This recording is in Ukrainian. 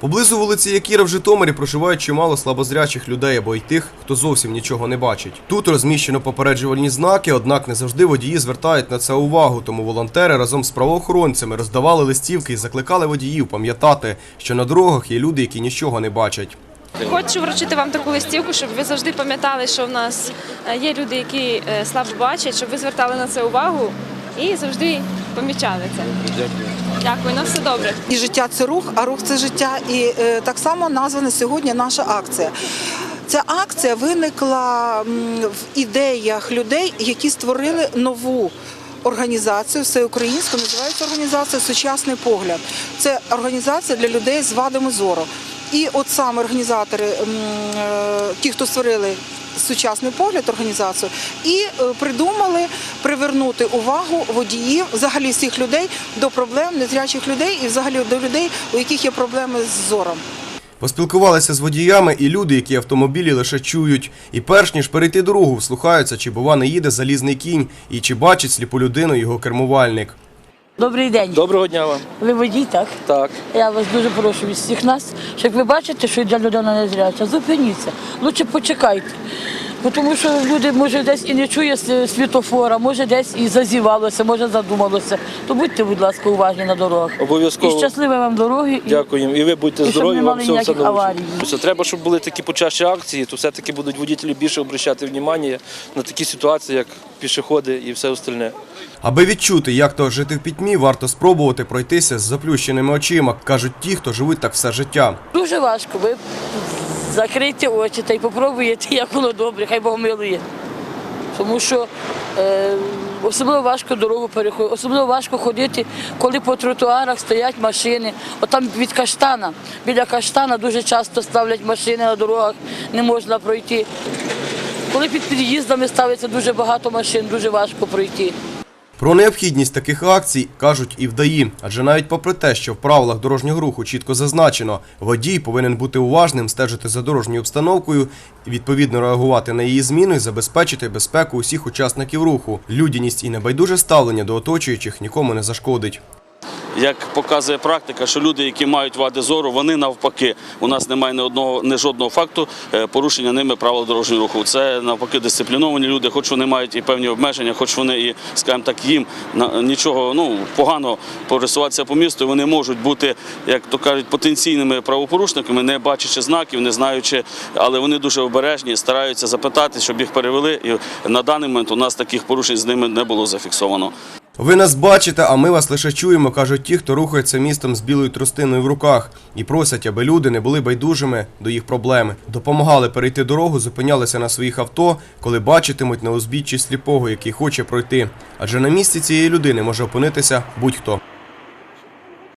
Поблизу вулиці Якіра в Житомирі проживають чимало слабозрячих людей або й тих, хто зовсім нічого не бачить. Тут розміщено попереджувальні знаки, однак не завжди водії звертають на це увагу. Тому волонтери разом з правоохоронцями роздавали листівки і закликали водіїв пам'ятати, що на дорогах є люди, які нічого не бачать. Хочу вручити вам таку листівку, щоб ви завжди пам'ятали, що в нас е, є люди, які е, слабо бачать, щоб ви звертали на це увагу і завжди помічали це. Дякую. Дякую, на все добре. І життя це рух, а рух це життя. І е, так само названа сьогодні наша акція. Ця акція виникла в ідеях людей, які створили нову. Організацію всеукраїнську називається організація Сучасний погляд. Це організація для людей з вадами зору. І от саме організатори, е, ті, хто створили сучасний погляд організацію, і е, придумали привернути увагу водіїв, взагалі всіх людей до проблем незрячих людей і взагалі до людей, у яких є проблеми з зором. Поспілкувалися з водіями і люди, які автомобілі лише чують. І перш ніж перейти дорогу, вслухаються, чи бува не їде залізний кінь, і чи бачить сліпу людину його кермувальник. Добрий день. Доброго дня вам. Ви водій, так? Так. Я вас дуже прошу від всіх нас, як ви бачите, що йде людина незряча, зупиніться. Лучше почекайте. Бо Тому що люди, може, десь і не чує с- світофора, може, десь і зазівалося, може, задумалося. То будьте, будь ласка, уважні на дорогах. Обов'язково. І щасливої вам дороги. і- Дякуємо. І ви будьте І здорові, вам все ніяких аварій. Треба, щоб були такі почаще акції, то все-таки будуть водителі більше обращати увагу на такі ситуації, як пішоходи і все остальне. Аби відчути, як то жити в пітьмі, варто спробувати пройтися з заплющеними очима, кажуть ті, хто живуть так все життя. Дуже важко. Ви закрийте очі та й попробуєте, як воно добре, хай Бог милує. Тому що е, особливо важко дорогу переходити, особливо важко ходити, коли по тротуарах стоять машини. От від каштана, біля каштана дуже часто ставлять машини на дорогах, не можна пройти. Коли під під'їздами ставиться дуже багато машин, дуже важко пройти. Про необхідність таких акцій кажуть і вдаї, адже навіть попри те, що в правилах дорожнього руху чітко зазначено, водій повинен бути уважним, стежити за дорожньою обстановкою, відповідно реагувати на її зміну і забезпечити безпеку усіх учасників руху. Людяність і небайдуже ставлення до оточуючих нікому не зашкодить. Як показує практика, що люди, які мають вади зору, вони навпаки. У нас немає ні одного ні жодного факту е, порушення ними правил дорожнього руху. Це навпаки дисципліновані люди, хоч вони мають і певні обмеження, хоч вони і, скажімо так, їм нічого ну погано пересуватися по місту. Вони можуть бути, як то кажуть, потенційними правопорушниками, не бачачи знаків, не знаючи, але вони дуже обережні, стараються запитати, щоб їх перевели. І на даний момент у нас таких порушень з ними не було зафіксовано. Ви нас бачите, а ми вас лише чуємо, кажуть ті, хто рухається містом з білою тростиною в руках, і просять, аби люди не були байдужими до їх проблеми. Допомагали перейти дорогу, зупинялися на своїх авто, коли бачитимуть на узбіччі сліпого, який хоче пройти. Адже на місці цієї людини може опинитися будь-хто.